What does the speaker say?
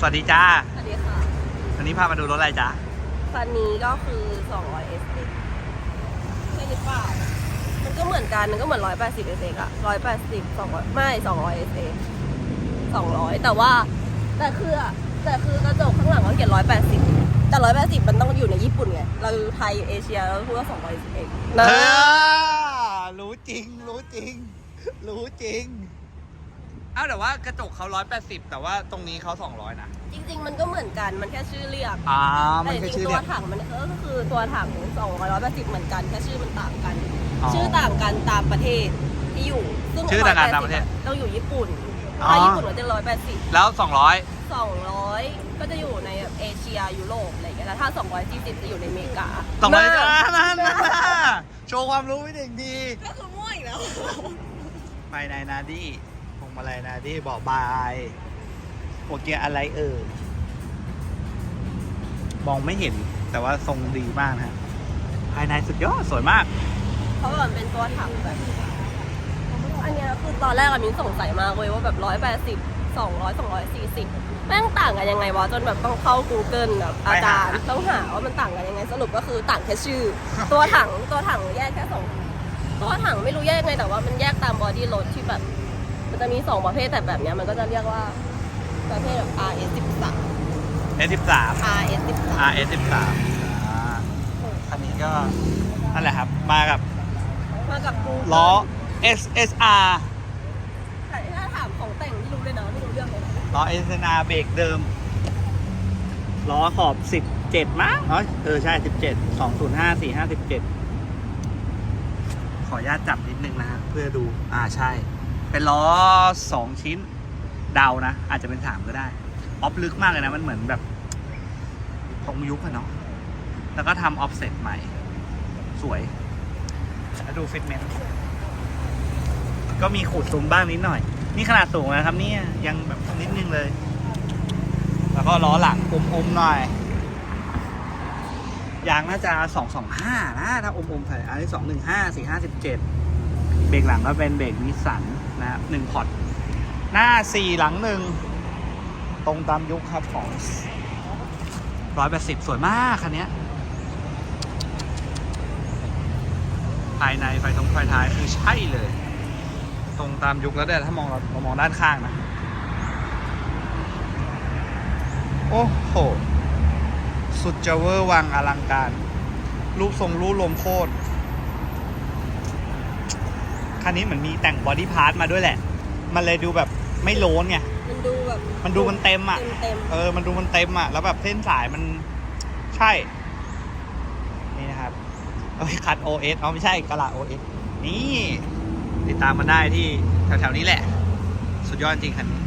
สวัสดีจ้า สวัสดีค่ะ วันนี้พามาดูรถอะไรจ้าคันนี้ก็คือ200 S ใช่หรือเปล่า มันก็เหมือนกัน มันก็เหมือน 180 S อะ180 200 ไม่ 200 S 200 แต่ว่า แต่คืออะแต่คือกระจกข้างหลังเขาเขียน 180 แต่ 180 มันต้องอยู่ในญี่ปุ่นไง เราไทยเอเชียเราพูดว่า200 S นะเออรู้จริง รู้จริง รู้จริงเอ้าแต่ว่ากระจกเขา180แต่ว่าตรงนี้เขา200นะ จริง ๆ มันก็เหมือนกันมันแค่ชื่อเรียกอ่ามัแต่นจคือริงชื่อๆตัเรีวยกถังมันก็คือตัวถัง280เหมือนกันแค่ชื่อมันต่างกันอ๋อชื่อต่างกันตามประเทศที่อยู่ซึ่งชื่อต่างกันตามประเทศ180ต้องอยู่ญี่ปุ่นอ๋อถ้าญี่ปุ่นก็จะร้อยแปดสิบแล้ว200สองร้อยก็จะอยู่ในแบบเอเชียยุโรปอะไรอย่างเงี้ยแต่ถ้าสองร้อยสี่สิบจะอยู่ในอเมริกา200นะน่านั่นนะโชว์ความรู้ไม่เด็กดีก็คือมั่วอีกแล้วภายในนาดี้พ วงมาลัยนาดี้บอกบายหัวเกียร์อะไรเอ่ยมองไม่เห็นแต่ว่าทรงดีมากนะฮะภายในสุดยอดสวยมากเพราะว่ามันเป็นตัวถังแบบอันเนี้ยคือตอนแรกอะมิ้นสงสัยมากเลยว่าแบบร้อยแปดสิบสองร้อยสองร้อยสี่สิบแม่งต่างกันยังไงวะจนแบบต้องเข้า Google แบบอาจารย์ต้องหาว่ามันต่างกันยังไงสรุปก็คือต่างแค่ชื่อ ตัวถังตัวถังแยกแค่สองตัวถังไม่รู้แยกไงแต่ว่ามันแยกตามบอดี้รถที่แบบ มันจะมีสองประเภทแต่แบบเนี้ยมันก็จะเรียกว่าประเภทแบบ RS 13 S13 RS 13 RS 13 อ่าคันนี้ก็นั่นแหละครับ มากับมากับกูล้อ SSR แต่ถ้าถามของแต่งไม่รู้เลยนะไม่รู้เรื่องเลยนะล้อ SSR เบรกเดิม ล้อขอบ 17 มั้งเอ้ยเออใช่ 17 205 457 ขออนุญาตจับนิดนึงนะฮะเพื่อดู อ่าใช่ เป็นล้อ2ชิ้นเดานะ อาจจะเป็น3ก็ได้ ออฟลึกมากเลยนะ มันเหมือนแบบตรงยุคอะเนาะแล้วก็ทำออฟเซ็ตใหม่ สวยแล้วดูฟิตเมนต์ก็มีขูดซุ้มบ้างนิดหน่อย นี่ขนาดสูงนะครับนี่ยยังแบบนิดนึงเลย แล้วก็ล้อหลังอมๆหน่อยยางน่าจะสองสองห้านะ ถ้าอมๆใส่อันนี้สองหนึ่งห้าสี่ห้าสิบเจ็ด เบรกหลังก็เป็นเบรกนิสสันนะครับหนึ่งพอร์ตหน้าสี่หลังหนึ่งตรงตามยุคครับของร้อยแปดสิบสวยมากคันนี้ภายในไฟตรงไฟท้ายคือใช่เลย ตรงตามยุคแล้วแต่ถ้ามองเราเรามองด้านข้างนะ โอ้โห สุดจะเวอร์วังอลังการ รูปทรงรูปลมโคตร คันนี้เหมือนมีแต่งบอดี้พาร์ทมาด้วยแหละ มันเลยดูแบบไม่โล้นไง มันดูแบบมันดูมันเต็มอะเต็มเต็มเออ มันดูมันเต็มอะ แล้วแบบเส้นสายมันใช่ นี่นะครับเอ้ยคัด OS เอาไม่ใช่กระลา OS นี่ ติดตามมันได้ที่แถวๆนี้แหละ สุดยอดจริงคันนี้